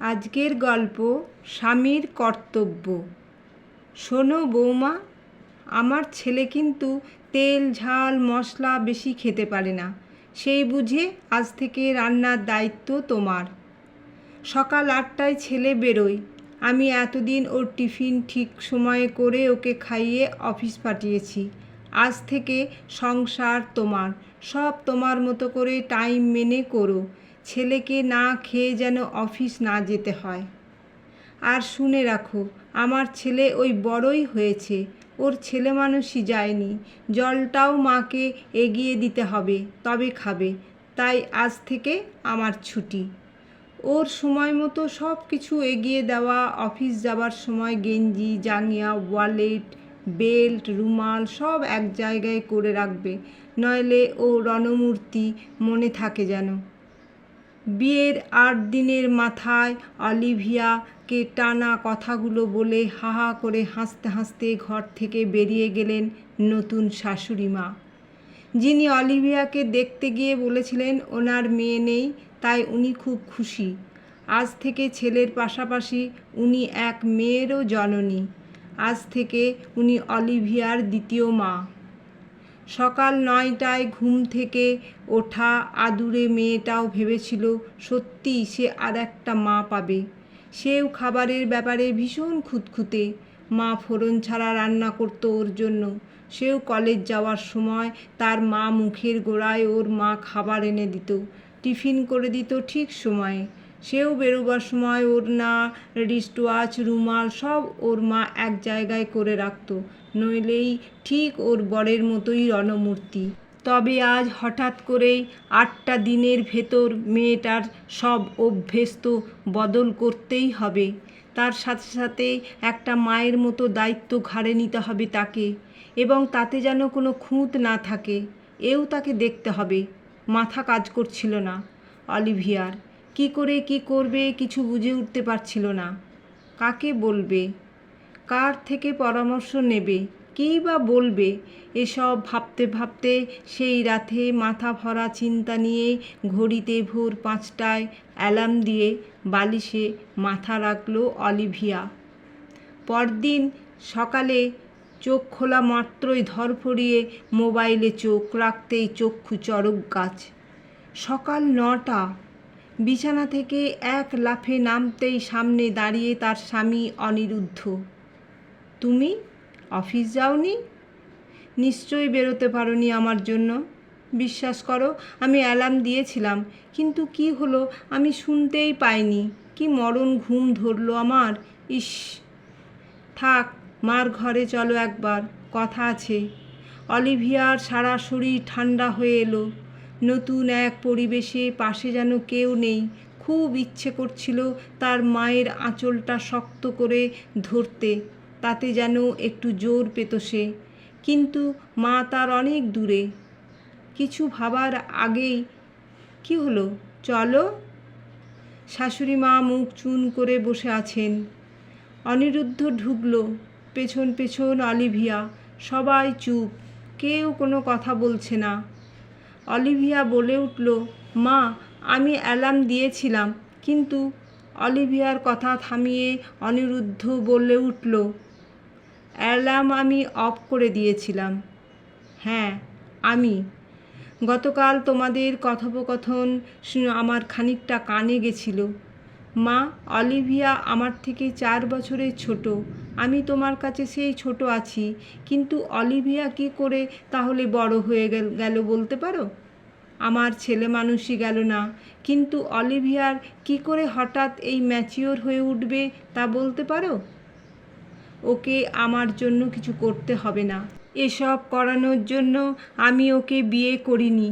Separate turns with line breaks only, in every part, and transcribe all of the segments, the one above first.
আজকের গল্প স্বামীর কর্তব্য। শোনো বৌমা, আমার ছেলে কিন্তু তেল, ঝাল, মশলা বেশি খেতে পারে না। সেই বুঝে আজ থেকে রান্নার দায়িত্ব তোমার। সকাল আটটায় ছেলে বেরোয়। আমি এতদিন ওর টিফিন ঠিক সময়ে করে ওকে খাইয়ে অফিস পাঠিয়েছি। আজ থেকে সংসার তোমার। সব তোমার মতো করে টাইম মেনে করো। ছেলেকে না খেয়ে যেন অফিস না যেতে হয়। আর শুনে রাখো, আমার ছেলে ওই বড়ই হয়েছে, ওর ছেলে মানুষই যায়নি, জলটাও মাকে এগিয়ে দিতে হবে, তবে খাবে, তাই আজ থেকে আমার ছুটি। ওর সময় মতো সব কিছু এগিয়ে দেওয়া, অফিস যাবার সময় গেঞ্জি, জাঙ্গিয়া, ওয়ালেট, বেল্ট, রুমাল সব এক জায়গায় করে রাখবে, নইলে ও রণমূর্তি মনে থাকে যেন। বিয়ের আট দিনের মাথায় অলিভিয়াকে টানা কথাগুলো বলে হা হা করে হাসতে হাসতে ঘর থেকে বেরিয়ে গেলেন নতুন শাশুড়ি মা। যিনি অলিভিয়াকে দেখতে গিয়ে বলেছিলেন, ওনার মেয়ে নেই, তাই উনি খুব খুশি। আজ থেকে ছেলের পাশাপাশি উনি এক মেয়েরও জননী। আজ থেকে উনি অলিভিয়ার দ্বিতীয় মা। সকাল নয়টায় ঘুম থেকে ওঠা আদুরে মেয়েটাও ভেবেছিল সত্যি সে আর একটা মা পাবে। সেও খাবারের ব্যাপারে ভীষণ খুঁতখুঁতে। মা ফোড়ন ছাড়া রান্না করতো ওর জন্য। সেও কলেজ যাওয়ার সময় তার মা মুখের গোড়ায় ওর মা খাবার এনে দিত। টিফিন করে দিত ঠিক সময়ে। সেও বেরোবার সময় ওর না রিস্টওয়াচ, রুমাল সব ওর মা এক জায়গায় করে রাখতো। নইলেই ঠিক ওর বরের মতোই রণমূর্তি। তবে আজ হঠাৎ করেই আটটা দিনের ভেতর মেয়েটার সব অভ্যেস তো বদল করতেই হবে। তার সাথে সাথে একটা মায়ের মতো দায়িত্ব ঘাড়ে নিতে হবে তাকে এবং তাতে যেন কোনো খুঁত না থাকে। এও তাকে দেখতে হবে। মাথা কাজ করছিল না। অলিভিয়ার কি করে, কি করবে কিছু বুঝে উঠতে পারছিল না। কাকে বলবে? কার থেকে পরামর্শ নেবে? কী বা বলবে? এসব ভাবতে ভাবতে সেই রাতে মাথা ভরা চিন্তা নিয়ে ঘড়িতে ভোর পাঁচটায় অ্যালার্ম দিয়ে বালিশে মাথা রাখল অলিভিয়া। পরদিন সকালে চোখ খোলা মাত্রই ধরফড়িয়ে মোবাইলে চোখ রাখতেই চক্ষু চরক গাছ। সকাল নটা বিছানা থেকে এক লাফে নামতেই সামনে দাঁড়িয়ে তার স্বামী অনিরুদ্ধ। তুমি অফিস যাওনি? নিশ্চয়ই বেরোতে পারোনি আমার জন্য। বিশ্বাস করো, আমি অ্যালার্ম দিয়েছিলাম, কিন্তু কি হলো আমি শুনতেই পাইনি। কি মরণ ঘুম ধরলো আমার? ইস। থাক, মার ঘরে চলো একবার, কথা আছে। অলিভিয়ার সারা শরীর ঠান্ডা হয়ে এলো। নতুন এক পরিবেশে পাশে যেন কেউ নেই। খুব ইচ্ছে করছিল তার মায়ের আঁচলটা শক্ত করে ধরতে, তাতে যেন একটু জোর পেত সে। কিন্তু মা তার অনেক দূরে। কিছু ভাবার আগেই কি হলো? চলো। শাশুড়ি মা মুখ চুন করে বসে আছেন। অনিরুদ্ধ ঢুকল। পেছন পেছন অলিভিয়া। সবাই চুপ। কেউ কোনো কথা বলছে না। অলিভিয়া বলে উঠল, মা, আমি অ্যালার্ম দিয়েছিলাম। কিন্তু অলিভিয়ার কথা থামিয়ে অনিরুদ্ধ বলে উঠল, অ্যালার্ম আমি অফ করে দিয়েছিলাম। হ্যাঁ আমি। গতকাল তোমাদের কথোপকথন আমার খানিকটা কানে গেছিল। মা, অলিভিয়া আমার থেকে চার বছরের ছোট। আমি তোমার কাছে সেই ছোট আছি, কিন্তু অলিভিয়া কি করে তাহলে বড় হয়ে গেল বলতে পারো? আমার ছেলে মানুষই গেল না, কিন্তু অলিভিয়ার কি করে হঠাৎ এই ম্যাচিওর হয়ে উঠবে তা বলতে পারো? ওকে আমার জন্য কিছু করতে হবে না। এসব করানোর জন্য আমি ওকে বিয়ে করিনি।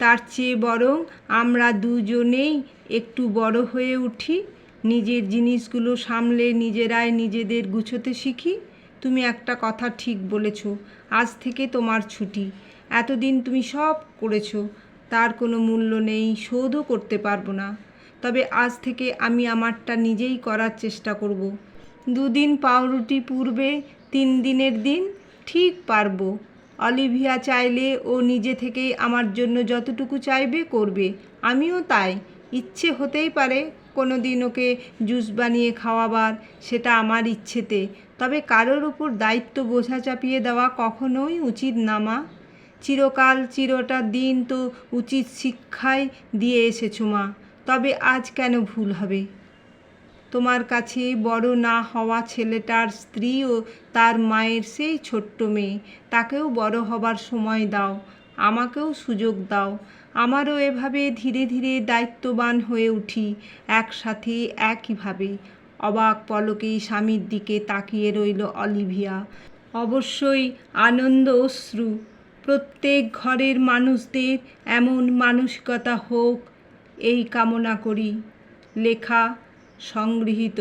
তার চেয়ে বরং আমরা দুজনেই একটু বড় হয়ে উঠি। নিজের জিনিসগুলো সামলে নিজেরাই নিজেদের গুছোতে শিখি। তুমি একটা কথা ঠিক বলেছ, আজ থেকে তোমার ছুটি। এতদিন তুমি সব করেছ, তার কোনো মূল্য নেই, শোধও করতে পারব না। তবে আজ থেকে আমি আমারটা নিজেই করার চেষ্টা করব। দুদিন পাউরুটি পূর্বে তিন দিনের দিন ঠিক পারব। অলিভিয়া চাইলে ও নিজে থেকেই আমার জন্য যতটুকু চাইবে করবে। আমিও তাই, ইচ্ছে হতেই পারে কোনো দিন ওকে জুস বানিয়ে খাওয়াবার, সেটা আমার ইচ্ছেতে। তবে কারোর উপর দায়িত্ব বোঝা চাপিয়ে দেওয়া কখনোই উচিত না, মা। চিরকাল চিরটা দিন তো উচিত শিক্ষায় দিয়ে এসেছ, মা। তবে আজ কেন ভুল হবে? তোমার কাছে বড় না হওয়া ছেলেটার স্ত্রীও তার মায়ের সেই ছোট্ট মেয়ে, তাকেও বড় হবার সময় দাও, আমাকেও সুযোগ দাও। আমারও এভাবে ধীরে ধীরে দায়িত্ববান হয়ে উঠি, একসাথে, একইভাবে। অবাক পলকেই স্বামীর দিকে তাকিয়ে রইল অলিভিয়া। অবশ্যই আনন্দ অশ্রু। প্রত্যেক ঘরের মানুষদের এমন মানসিকতা হোক, এই কামনা করি। লেখা সংগৃহীত।